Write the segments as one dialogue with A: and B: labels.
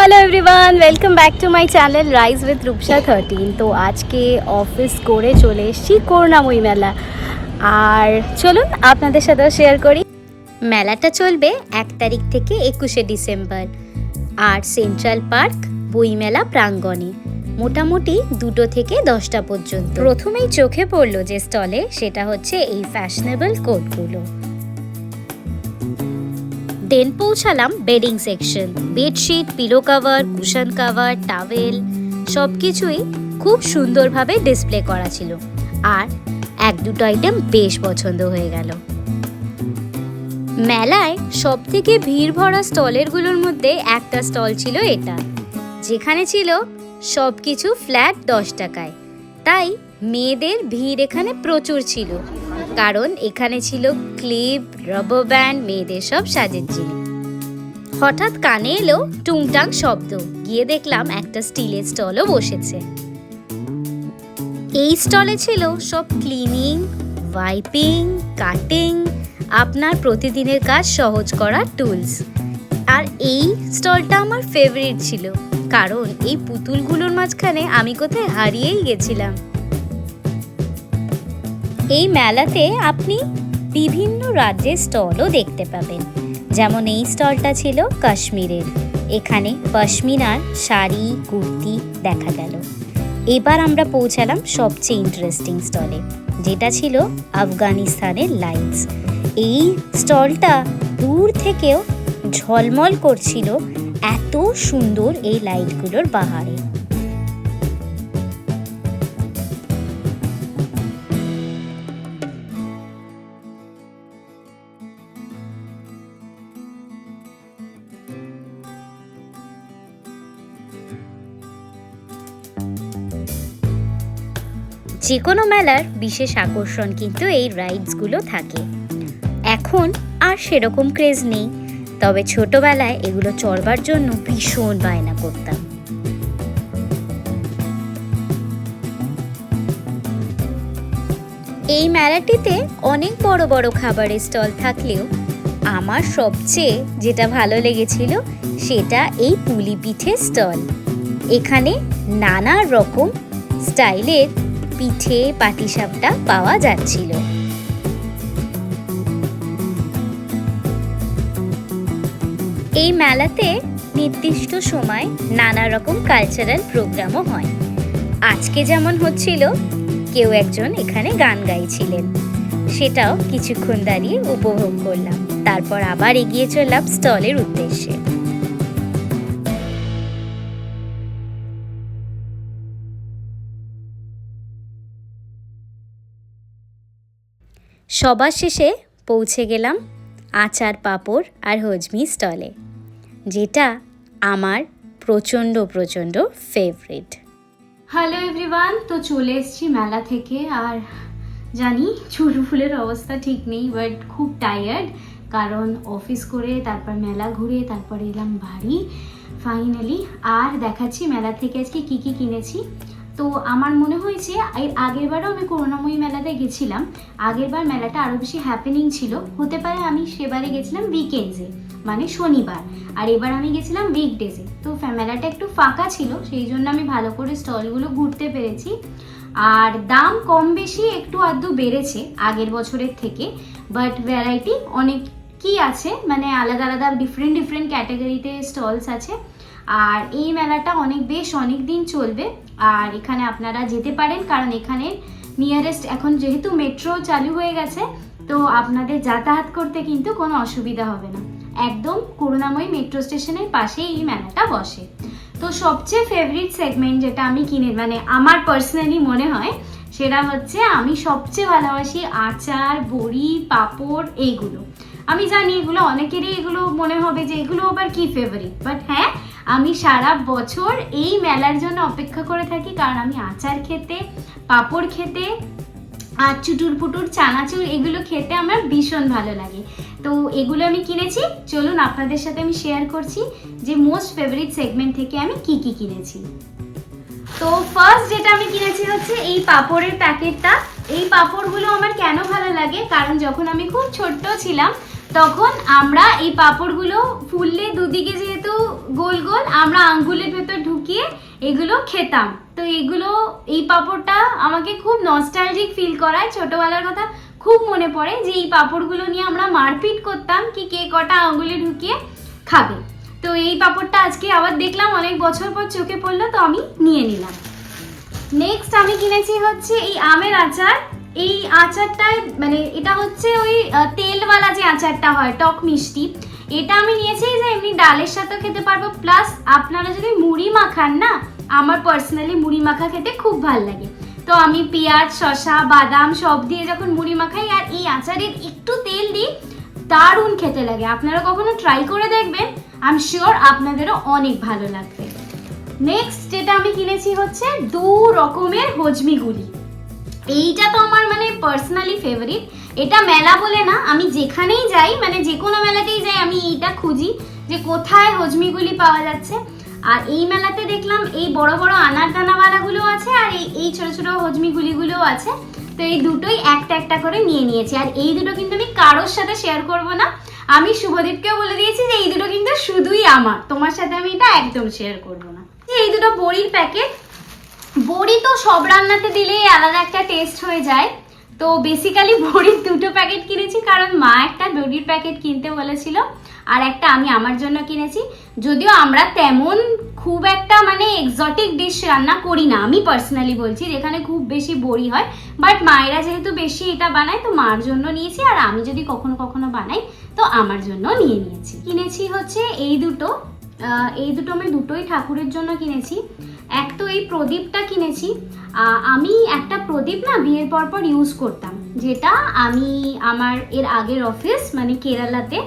A: Hello everyone welcome back to my channel rise with Rupsa thirteen তো আজকে office করে চলে এসেছি করুণাময়ী মেলা। আর চলুন আপনাদের সাথেও শেয়ার করি। মেলাটা চলবে এক তারিখ থেকে একুশে ডিসেম্বর। আর সেন্ট্রাল পার্ক বইমেলা, প্রাঙ্গণে। মোটামুটি দুটো থেকে দশটা পর্যন্ত। প্রথমেই চোখে পড়ল যে স্টলে সেটা হচ্ছে এই ফ্যাশনেবল কোটগুলো দেন পৌঁছালাম bedding section bedsheet pillow cover cushion cover towel সব কিছুই খুব সুন্দরভাবে ডিসপ্লে করা ছিল। আর এক দুটো আইটেম বেশ পছন্দ হয়ে গেল। মেলায় সব থেকে ভিড় ভরা স্টলেরগুলোর মধ্যে একটা স্টল ছিল এটা। যেখানে ছিল সব কিছু ফ্ল্যাট দশ টাকায়। তাই মেয়েদের ভিড় এখানে প্রচুর ছিল। কারণ এখানে ছিল ক্লিপ রাবার ব্যান্ড মেয়েদের সব সাজের জিনিস। হঠাৎ কানে এলো টুংটাং শব্দ। গিয়ে দেখলাম একটা স্টিলের স্টলও বসেছে। এই স্টলে ছিল সব ক্লিনিং ওয়াইপিং কাটিং আপনার প্রতিদিনের কাজ সহজ করার টুলস আর এই স্টলটা আমার ফেভারিট ছিল। কারণ এই পুতুলগুলোর মাঝখানে আমি কোথায় হারিয়েই গেছিলাম। এই মেলাতে আপনি বিভিন্ন রাজ্যের স্টলও দেখতে পাবেন। যেমন এই স্টলটা ছিল কাশ্মীরের। এখানে পশমিনার, শাড়ি, কুর্তি দেখা গেল। এবার আমরা পৌঁছালাম সবচেয়ে ইন্টারেস্টিং স্টলে যেটা ছিল আফগানিস্তানের লাইটস এই স্টলটা দূর থেকেও ঝলমল করছিল এত সুন্দর এই লাইটগুলোর বাহারে। যে কোনো মেলার বিশেষ আকর্ষণ কিন্তু এই রাইডসগুলো থাকে। এখন আর সেরকম ক্রেজ নেই, তবে ছোটবেলায় এগুলো চড়বার জন্য ভীষণ বায়না করতাম। এই মেলাটিতে অনেক বড় বড় খাবারের স্টল থাকলেও আমার সবচেয়ে যেটা ভালো লেগেছিল সেটা এই পুলি পিঠে স্টল এখানে নানা রকম স্টাইলের পিঠে পাটিসাপটা পাওয়া যাচ্ছিল। এই মেলাতে নির্দিষ্ট সময় নানা রকম কালচারাল প্রোগ্রামও হয়। আজকে যেমন হচ্ছিল, কেউ একজন এখানে গান গাইছিলেন। সেটাও কিছুক্ষণ দাঁড়িয়ে উপভোগ করলাম। তারপর আবার এগিয়ে চললাম স্টলের উদ্দেশ্যে। সবার শেষে পৌঁছে গেলাম আচার পাঁপড় আর হজমি স্টলে, যেটা আমার প্রচণ্ড প্রচণ্ড ফেভারিট হ্যালো এভরিওয়ান তো চলে এসছি মেলা থেকে আর জানি চুল ফুলের অবস্থা ঠিক নেই বাট খুব টায়ার্ড কারণ অফিস করে, তারপর মেলা ঘুরে, তারপর এলাম বাড়ি ফাইনালি আর দেখাচ্ছি মেলা থেকে আজকে কি কি কিনেছি। তো আমার মনে হয়েছে এর আগের বারও আমি করুণাময়ী মেলাতে গেছিলাম। আগেরবার মেলাটা আরও বেশি হ্যাপেনিং ছিল। হতে পারে আমি সেবারে গেছিলাম উইকেন্ডসে মানে শনিবার। আর এবার আমি গেছিলাম উইকডেজে তো মেলাটা একটু ফাঁকা ছিল, সেই জন্য আমি ভালো করে স্টলগুলো ঘুরতে পেরেছি। আর দাম কম বেশি একটু আধটু বেড়েছে আগের বছরের থেকে বাট ভ্যারাইটি অনেক কি আছে মানে আলাদা আলাদা ডিফারেন্ট ডিফারেন্ট ক্যাটাগরিতে স্টলস আছে। আর এই মেলাটা অনেক, বেশ অনেক দিন চলবে। আর এখানে আপনারা যেতে পারেন, কারণ এখানে নিয়ারেস্ট এখন যেহেতু মেট্রো চালু হয়ে গেছে, তো আপনাদের যাতায়াত করতে কিন্তু কোনো অসুবিধা হবে না। একদম করুণাময়ী মেট্রো স্টেশনের পাশেই এই মেলাটা বসে। তো সবচেয়ে ফেভারিট সেগমেন্ট যেটা আমি কিনে মানে আমার পার্সোনালি মনে হয়, সেটা হচ্ছে আমি সবচেয়ে ভালোবাসি আচার, বড়ি, পাঁপড়, এইগুলো। আমি জানি এগুলো অনেকেরই এগুলো মনে হবে যে এগুলো আবার কি ফেভারিট বাট হ্যাঁ আমি সারা বছর এই মেলার জন্য অপেক্ষা করে থাকি। কারণ আমি আচার খেতে, পাঁপড় খেতে, আর চুটুর পুটুর, চানাচুর এগুলো খেতে আমার ভীষণ ভালো লাগে। তো এগুলো আমি কিনেছি। চলুন আপনাদের সাথে আমি শেয়ার করছি যে মোস্ট ফেভারিট সেগমেন্ট থেকে আমি কি কি কিনেছি। তো ফার্স্ট যেটা আমি কিনেছি হচ্ছে এই পাঁপড়ের প্যাকেটটা এই পাঁপড়গুলো আমার কেন ভালো লাগে? কারণ যখন আমি খুব ছোট্ট ছিলাম তখন আমরা এই পাঁপড়গুলো ফুললে দুদিকে যেহেতু গোল গোল, আমরা আঙ্গুলের ভেতর ঢুকিয়ে এগুলো খেতাম। তো এগুলো, এই পাঁপড়টা আমাকে খুব নস্টালজিক ফিল করায়। ছোটবেলার কথা খুব মনে পড়ে যে এই পাঁপড়গুলো নিয়ে আমরা মারপিট করতাম কি কে কটা আঙ্গুলে ঢুকিয়ে খাবে। তো এই পাঁপড়টা আজকে আবার দেখলাম, অনেক বছর পর চোখে পড়ল, তো আমি নিয়ে নিলাম। নেক্সট আমি কিনেছি হচ্ছে এই আমের আচার। এই আচারটায় মানে এটা হচ্ছে ওই তেলওয়ালা যে আচারটা হয়, টক মিষ্টি, এটা আমি নিয়েছি যে এমনি ডালের সাথেও খেতে পারব। প্লাস আপনারা যদি মুড়ি মাখান না, আমার পার্সোনালি মুড়ি মাখা খেতে খুব ভালো লাগে। তো আমি পেঁয়াজ, শসা, বাদাম সব দিয়ে যখন মুড়ি মাখাই, আর এই আচারের একটু তেল দিই, দারুণ খেতে লাগে। আপনারা কখনো ট্রাই করে দেখবেন আই এম শিওর আপনাদেরও অনেক ভালো লাগবে। নেক্সট যেটা আমি কিনেছি হচ্ছে দু রকমের হজমি গুলি এইটা তো আমার মানে পার্সোনালি ফেভারিট এটা মেলা বলে না, আমি যেখানেই যাই মানে যে কোনো মেলাতেই যাই, আমি এইটা খুঁজি যে কোথায় হজমিগুলি পাওয়া যাচ্ছে। আর এই মেলাতে দেখলাম এই বড় বড় আনার দানাওয়ালাগুলো আছে আর এই এই ছোট ছোট হজমিগুলিগুলোও আছে। তো এই দুটোই একটা একটা করে নিয়ে নিয়েছি। আর এই দুটো কিন্তু আমি কারোর সাথে শেয়ার করব না। আমি শুভদীপকেও বলে দিয়েছি যে এই দুটো কিন্তু শুধুই আমার। তোমার সাথে আমি এটা একদম শেয়ার করব না। এই দুটো বড়ির প্যাকেট বড়ি তো সব রান্নাতে দিলেই আলাদা একটা টেস্ট হয়ে যায়। তো বেসিক্যালি বড়ির দুটো প্যাকেট কিনেছি, কারণ মা একটা বড়ির প্যাকেট কিনতে বলেছিল, আর একটা আমি আমার জন্য কিনেছি। যদিও আমরা তেমন খুব একটা মানে এক্সটিক ডিশ রান্না করি না, আমি পার্সোনালি বলছি, যেখানে খুব বেশি বড়ি হয়। বাট মায়েরা যেহেতু বেশি এটা বানায়, তো মার জন্য নিয়েছি, আর আমি যদি কখনো কখনো বানাই, তো আমার জন্য নিয়ে নিয়েছি। কিনেছি হচ্ছে এই দুটো এই দুটো আমি দুটোই ঠাকুরের জন্য কিনেছি। এক তো এই প্রদীপটা কিনেছি। আমি একটা প্রদীপ না বিয়ের পর পর ইউজ করতাম, যেটা আমি আমার এর আগের অফিস মানে কেরালাতে,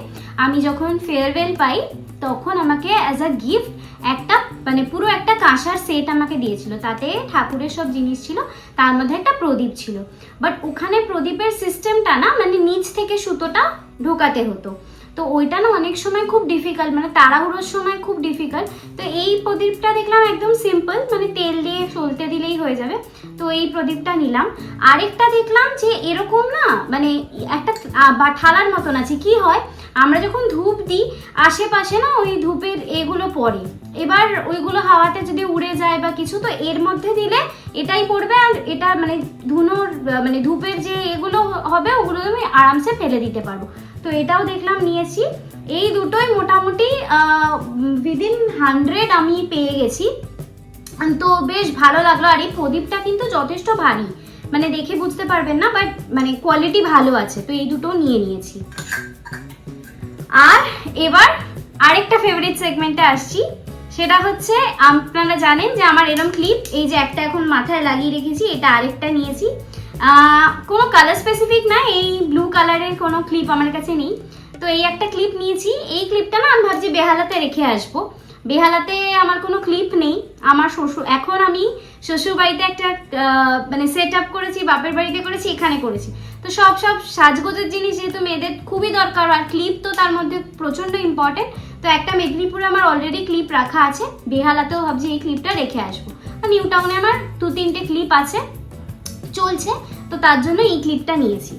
A: আমি যখন ফেয়ারওয়েল পাই, তখন আমাকে অ্যাজ আ গিফট একটা মানে পুরো একটা কাঁসার সেট আমাকে দিয়েছিল। তাতে ঠাকুরের সব জিনিস ছিল, তার মধ্যে একটা প্রদীপ ছিল। বাট ওখানে প্রদীপের সিস্টেমটা না মানে নিচ থেকে সুতোটা ঢোকাতে হতো। তো ওইটা না অনেক সময় খুব ডিফিকাল্ট মানে তাড়াহুড়োর সময় খুব ডিফিকাল্ট তো এই প্রদীপটা দেখলাম একদম সিম্পল মানে তেল দিয়ে সলতে দিলেই হয়ে যাবে। তো এই প্রদীপটা নিলাম। আরেকটা দেখলাম যে এরকম না মানে একটা বা থালার মতন আছে। কি হয়? আমরা যখন ধূপ দিই, আশেপাশে না ওই ধূপের এগুলো পড়ে। এবার ওইগুলো হাওয়াতে যদি উড়ে যায় বা কিছু, তো এর মধ্যে দিলে এটাই পড়বে আর এটা মানে ধুনোর মানে ধূপের যে এগুলো হবে, ওগুলো আমি আরামসে ফেলে দিতে পারব। তো এটাও দেখলাম নিয়েছি। এই দুটোই মোটামুটি উইদিন হান্ড্রেড আমি পেয়ে গেছি। তো বেশ ভালো লাগল। আর এই প্রদীপটা কিন্তু যথেষ্ট ভারী। মানে দেখে বুঝতে পারবেন না বাট মানে কোয়ালিটি ভালো আছে। তো এই দুটো নিয়ে নিয়েছি। আর এবার আরেকটা ফেভারিট সেগমেন্টে আসছি। সেটা হচ্ছে, আপনারা জানেন যে আমার এরম ক্লিপ এই যে একটা এখন মাথায় লাগিয়ে রেখেছি, এটা আরেকটা নিয়েছি। কোনো কালার স্পেসিফিক না, এই ব্লু কালারের কোনো ক্লিপ আমার কাছে নেই। তো এই একটা ক্লিপ নিয়েছি। এই ক্লিপটা না, আমি ভাবছি বেহালাতে রেখে আসব। বেহালাতে আমার কোনো ক্লিপ নেই। আমার শ্বশুর, এখন আমি শ্বশুর বাড়িতে একটা মানে সেট আপ করেছি, বাপের বাড়িতে করেছি, এখানে করেছি। তো সব সব সাজগোজের জিনিস যেহেতু মেয়েদের খুবই দরকার, আর ক্লিপ তো তার মধ্যে প্রচণ্ড ইম্পর্টেন্ট তো একটা মেদিনীপুরে আমার অলরেডি ক্লিপ রাখা আছে। বেহালাতেও ভাবছি এই ক্লিপটা রেখে আসব। নিউ টাউনে আমার দু তিনটে ক্লিপ আছে। চলছে, তো তার জন্য এই ক্লিপটা নিয়েছি।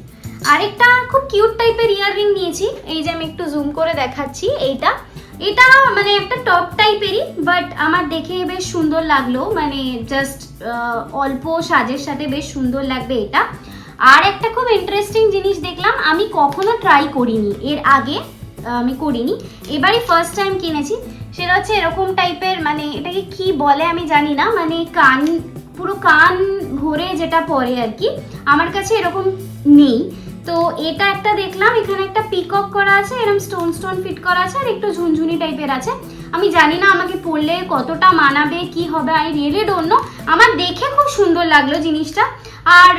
A: আরেকটা খুব কিউট টাইপের ইয়াররিং নিয়েছি, এই যে আমি একটু জুম করে দেখাচ্ছি, এইটা। এটা মানে একটা টপ টাইপেরই বাট আমার দেখে বেশ সুন্দর লাগল মানে জাস্ট অল্প সাজের সাথে বেশ সুন্দর লাগবে এটা। আর একটা খুব ইন্টারেস্টিং জিনিস দেখলাম, আমি কখনো ট্রাই করিনি, এর আগে আমি করিনি। এবারই ফার্স্ট টাইম কিনেছি, সেটা হচ্ছে এরকম টাইপের মানে এটাকে কি বলে আমি জানি না মানে কান, পুরো কান ভরে যেটা পরে আর কি, আমার কাছে এরকম নেই। তো এটা একটা দেখলাম, এখানে একটা পিকক করা আছে এরকম স্টোন স্টোন ফিট করা আছে, আর একটু ঝুনঝুনি টাইপের আছে। আমি জানি না আমাকে পরলে কতটা মানাবে, কি হবে আই রিয়েলি ডোন্ট নো আমার দেখে খুব সুন্দর লাগল জিনিসটা। আর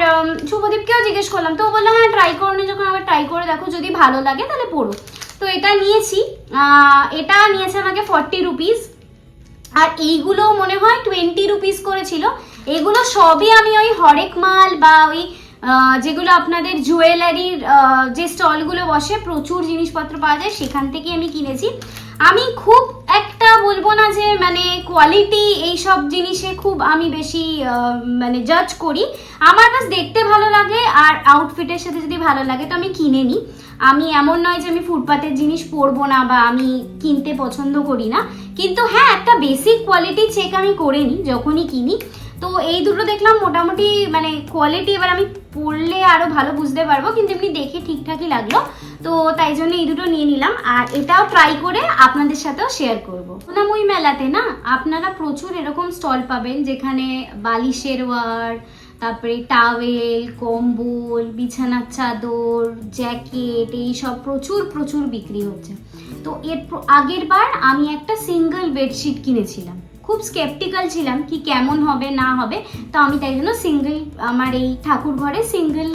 A: শুভদীপকেও জিজ্ঞেস করলাম, তো বলল হ্যাঁ ট্রাই করো যখন আবার ট্রাই করে দেখো, যদি ভালো লাগে তাহলে পড়ো। তো এটা নিয়েছি। এটা নিয়েছে আমাকে ফর্টি রুপিস আর এইগুলো মনে হয় টোয়েন্টি রুপিস করেছিল। এগুলো সবই আমি ওই হরেক মাল বা ওই যেগুলো আপনাদের জুয়েলারির যে স্টলগুলো বসে প্রচুর জিনিসপত্র পাওয়া যায়, সেখান থেকে আমি কিনেছি। আমি খুব একটা বলব না যে মানে কোয়ালিটি এই সব জিনিসে খুব আমি বেশি মানে জাজ করি। আমার বাস দেখতে ভালো লাগে আর আউটফিটের সাথে যদি ভালো লাগে তো আমি কিনে নিই। আমি এমন নয় যে আমি ফুটপাতের জিনিস পরবো না বা আমি কিনতে পছন্দ করি না। কিন্তু হ্যাঁ একটা বেসিক কোয়ালিটি চেক আমি করে নিই, যখনই কিনি। তো এই দুটো দেখলাম মোটামুটি মানে কোয়ালিটি এবার আমি পড়লে আরও ভালো বুঝতে পারব, কিন্তু এমনি দেখে ঠিকঠাকই লাগল। তো তাই জন্য এই দুটো নিয়ে নিলাম। আর এটাও ট্রাই করে আপনাদের সাথেও শেয়ার করব। ওই মেলাতে না, আপনারা প্রচুর এরকম স্টল পাবেন, যেখানে বালিশের ওয়ার, তারপরে টাওয়েল কম্বল, বিছানার চাদর জ্যাকেট এই সব প্রচুর প্রচুর বিক্রি হচ্ছে। তো এর আগের বার আমি একটা সিঙ্গেল বেডশিট কিনেছিলাম। খুব স্কেপটিক্যাল ছিলাম কি কেমন হবে, না হবে। তো আমি তাই জন্য সিঙ্গেল আমার এই ঠাকুর ঘরে সিঙ্গেল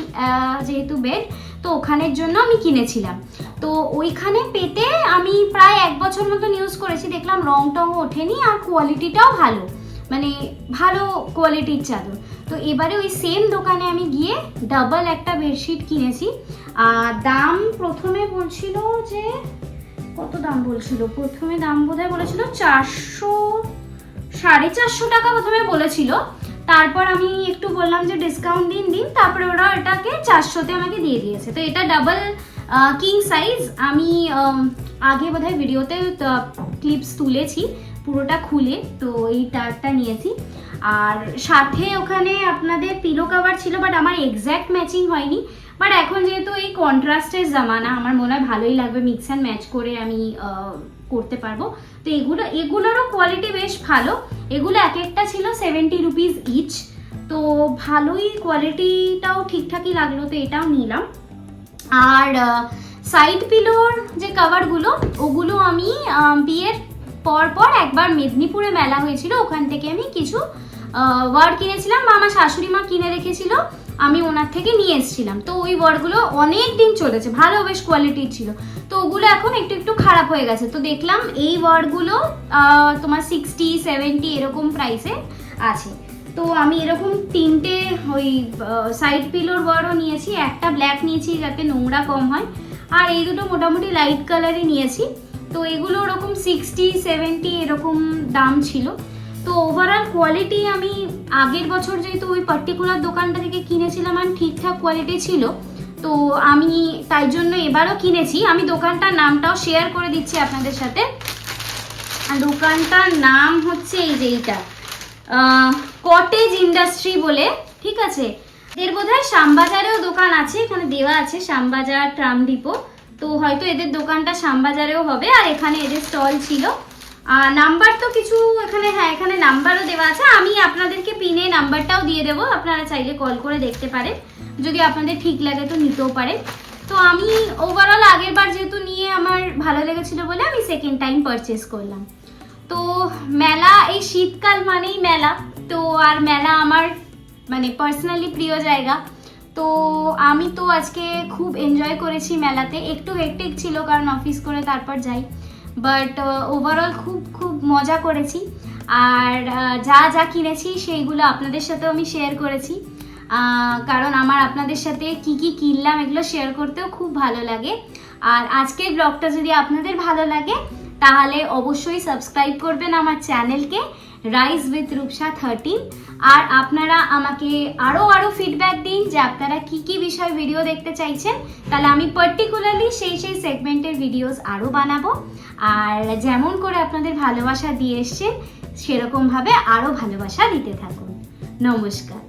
A: যেহেতু বেড তো ওখানের জন্য আমি কিনেছিলাম। তো ওইখানে পেতে আমি প্রায় এক বছর মতন ইউজ করেছি, দেখলাম রং টং ওঠেনি আর কোয়ালিটিটাও ভালো। মানে ভালো কোয়ালিটির চাদর। তো এবারে ওই সেম দোকানে আমি গিয়ে ডাবল একটা বেডশিট কিনেছি। আর দাম প্রথমে বলছিল যে, কত দাম বলছিল? প্রথমে দাম বোধহয় বলেছিল চারশো সাড়ে চারশো টাকা প্রথমে বলেছিল। তারপর আমি একটু বললাম যে ডিসকাউন্ট দিন দিন। তারপরে ওরা এটাকে চারশোতে আমাকে দিয়ে দিয়েছে। তো এটা ডাবল কিং সাইজ আমি আগে বোধহয় ভিডিওতে ক্লিপস তুলেছি, পুরোটা খুলে। তো এই টারটা নিয়েছি। আর সাথে ওখানে আপনাদের পিলো কাভার ছিল বাট আমার এক্স্যাক্ট ম্যাচিং হয়নি। বাট এখন যেহেতু এই কন্ট্রাস্টের জামানা, আমার মনে হয় ভালোই লাগবে মিক্স অ্যান্ড ম্যাচ করে আমি করতে পারব। তো এগুলো, এগুলোরও কোয়ালিটি বেশ ভালো। এগুলো এক একটা ছিল সেভেন্টি রুপিস ইচ তো ভালোই কোয়ালিটিটাও ঠিকঠাকই লাগল, তো এটাও নিলাম। আর সাইড পিলোর যে কাভারগুলো ওগুলো আমি বিয়ের পর পর একবার মেদিনীপুরে মেলা হয়েছিল। ওখান থেকে আমি কিছু ওয়ার্ড কিনেছিলাম। বা আমার শাশুড়ি মা কিনে রেখেছিল। আমি ওনার থেকে নিয়ে এসেছিলাম। তো ওই ওয়ার্ডগুলো অনেক দিন চলেছে ভালো বেশ কোয়ালিটির ছিল। তো ওগুলো এখন একটু একটু খারাপ হয়ে গেছে। তো দেখলাম এই আহ, তোমার সিক্সটি সেভেন্টি এরকম প্রাইসে আছে। তো আমি এরকম তিনটে ওই সাইড পিলোর ওয়ারও নিয়েছি একটা ব্ল্যাক নিয়েছি যাতে নোংরা কম হয় আর এই দুটো মোটামুটি লাইট কালারই নিয়েছি। তো এগুলো ওরকম সিক্সটি সেভেন্টি এরকম দাম ছিল। তো ওভারঅল কোয়ালিটি আমি আগের বছর যেহেতু ওই পার্টিকুলার দোকানটা থেকে কিনেছিলাম আর ঠিকঠাক কোয়ালিটি ছিল, তো আমি তাই জন্য এবারও কিনেছি। আমি দোকানটার নামটাও শেয়ার করে দিচ্ছি আপনাদের সাথে। দোকানটার নাম হচ্ছে এই যে এইটা। কটেজ ইন্ডাস্ট্রি বলে, ঠিক আছে? এর বোধহয় শ্যামবাজারেও দোকান আছে, এখানে দেওয়া আছে, শ্যামবাজার, ট্রাম ডিপো। তো হয়তো এদের দোকানটা শ্যামবাজারেও হবে, আর এখানে এদের স্টল ছিল। নাম্বার তো কিছু এখানে হ্যাঁ এখানে নাম্বারও দেওয়া আছে। আমি আপনাদেরকে পিনে নাম্বারটাও দিয়ে দেবো। আপনারা চাইলে কল করে দেখতে পারেন। যদি আপনাদের ঠিক লাগে তো নিতেও পারেন। তো আমি ওভারঅল আগের বার যেহেতু নিয়ে আমার ভালো লেগেছিল বলে আমি সেকেন্ড টাইম পারচেস করলাম। তো মেলা, এই শীতকাল মানেই মেলা। তো আর মেলা আমার মানে পার্সোনালি প্রিয় জায়গা। তো আমি তো আজকে খুব এনজয় করেছি মেলাতে। একটু হেকটিক ছিল কারণ অফিস করে তারপর যাই। বাট ওভারঅল খুব খুব মজা করেছি। আর যা যা কিনেছি সেইগুলো আপনাদের সাথেও আমি শেয়ার করেছি। কারণ আমার আপনাদের সাথে কি কি কিনলাম এগুলো শেয়ার করতেও খুব ভালো লাগে। আর আজকের ব্লগটা যদি আপনাদের ভালো লাগে, তাহলে অবশ্যই সাবস্ক্রাইব করবেন আমার চ্যানেলকে রাইস উইথ রূপসা থার্টিন আর আপনারা আমাকে আরও আরও ফিডব্যাক দিন যে আপনারা কি কি বিষয় ভিডিও দেখতে চাইছেন। তাহলে আমি পার্টিকুলারলি সেই সেই সেগমেন্টের ভিডিওস আরও বানাবো। আর যেমন করে আপনাদের ভালোবাসা দিয়ে এসছে, সেরকমভাবে আরও ভালোবাসা দিতে থাকুন। নমস্কার।